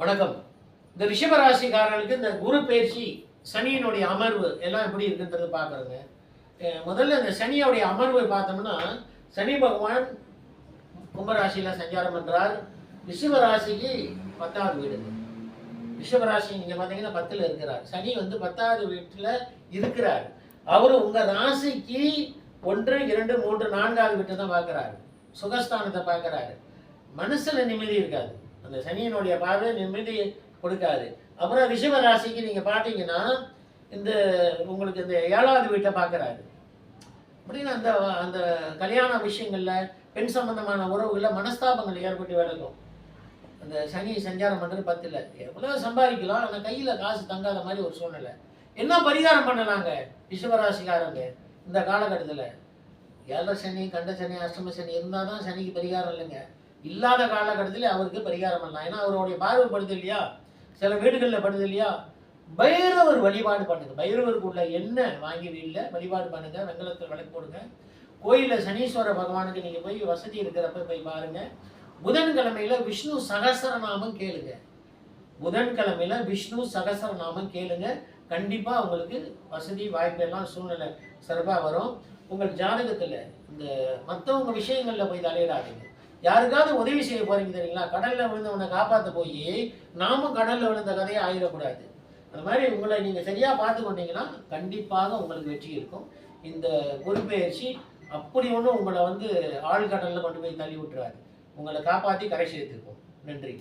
வணக்கம். இந்த ரிஷபராசிக்காரர்களுக்கு இந்த குரு பயிற்சி சனியினுடைய அமர்வு எல்லாம் எப்படி இருக்குன்றது பார்க்குறோங்க. முதல்ல இந்த சனியோடைய அமர்வு பார்த்தோம்னா சனி பகவான் கும்பராசியில் சஞ்சாரம் பண்ணுறார் ரிஷபராசிக்கு பத்தாவது வீடு. ரிஷபராசி நீங்கள் பார்த்தீங்கன்னா பத்தில் இருக்கிறார். சனி வந்து பத்தாவது வீட்டில் இருக்கிறார். அவர் உங்கள் ராசிக்கு ஒன்று இரண்டு மூன்று நான்காவது வீட்டை தான் பார்க்குறாரு. சுகஸ்தானத்தை பார்க்குறாரு. மனசில் நிம்மதி இருக்காது. அந்த சனியினுடைய பார்வை நிம்மதி கொடுக்காது. அப்புறம் ரிஷப ராசிக்கு நீங்கள் பார்த்தீங்கன்னா இந்த உங்களுக்கு இந்த ஏழாவது வீட்டை பார்க்குறாரு. அப்படின்னு அந்த அந்த கல்யாண விஷயங்களில் பெண் சம்பந்தமான உறவுகளில் மனஸ்தாபங்கள் ஏற்பட்டு விளக்கும் அந்த சனி சஞ்சாரம் பண்ணுறது பத்தில். எவ்வளோ சம்பாதிக்கலாம் ஆனால் கையில் காசு தங்காத மாதிரி ஒரு சூழ்நிலை. என்ன பரிகாரம் பண்ணலாங்க ரிஷபராசிக்காரங்க இந்த காலகட்டத்தில்? ஏழரை சனி கண்ட சனி அஷ்டம சனி இருந்தால் தான் சனிக்கு பரிகாரம் இல்லைங்க. இல்லாத காலகட்டத்தில் அவருக்கு பரிகாரம் பண்ணலாம். ஏன்னா அவருடைய பார்வை படுது இல்லையா? சில வீடுகளில் படுது இல்லையா? பைரவர் வழிபாடு பண்ணுங்க. பைரவருக்கு உள்ள எண்ணெய் வாங்கி வீட்டில் வழிபாடு பண்ணுங்க. வெங்கலத்தில் விளக்கு போடுங்க. கோயிலில் சனீஸ்வர பகவானுக்கு நீங்கள் போய் வசதி இருக்கிறப்ப போய் பாருங்க. புதன்கிழமையில விஷ்ணு சகசரநாமம் கேளுங்க. புதன்கிழமையில விஷ்ணு சகசரநாமம் கேளுங்க. கண்டிப்பாக உங்களுக்கு வசதி வாய்ப்பு எல்லாம் சூழ்நிலை சிறப்பாக வரும். உங்கள் ஜாதகத்தில் இந்த மற்றவங்க விஷயங்களில் போய் தலையிடாதீங்க. யாருக்காவது உதவி செய்ய போறீங்க தெரியுங்களா? கடல்ல விழுந்தவனை காப்பாற்ற போய் நாமும் கடல்ல விழுந்த கதையை ஆயிடக்கூடாது. அந்த மாதிரி உங்களை நீங்க சரியா பார்த்து கொண்டீங்கன்னா கண்டிப்பாக உங்களுக்கு வெற்றி இருக்கும். இந்த பொறுப்பெயர்ச்சி அப்படி ஒன்றும் உங்களை வந்து ஆழ்கடல்ல கொண்டு போய் தள்ளி விட்டுறாரு உங்களை காப்பாற்றி கரை சேர்த்துருக்கோம் நன்றி.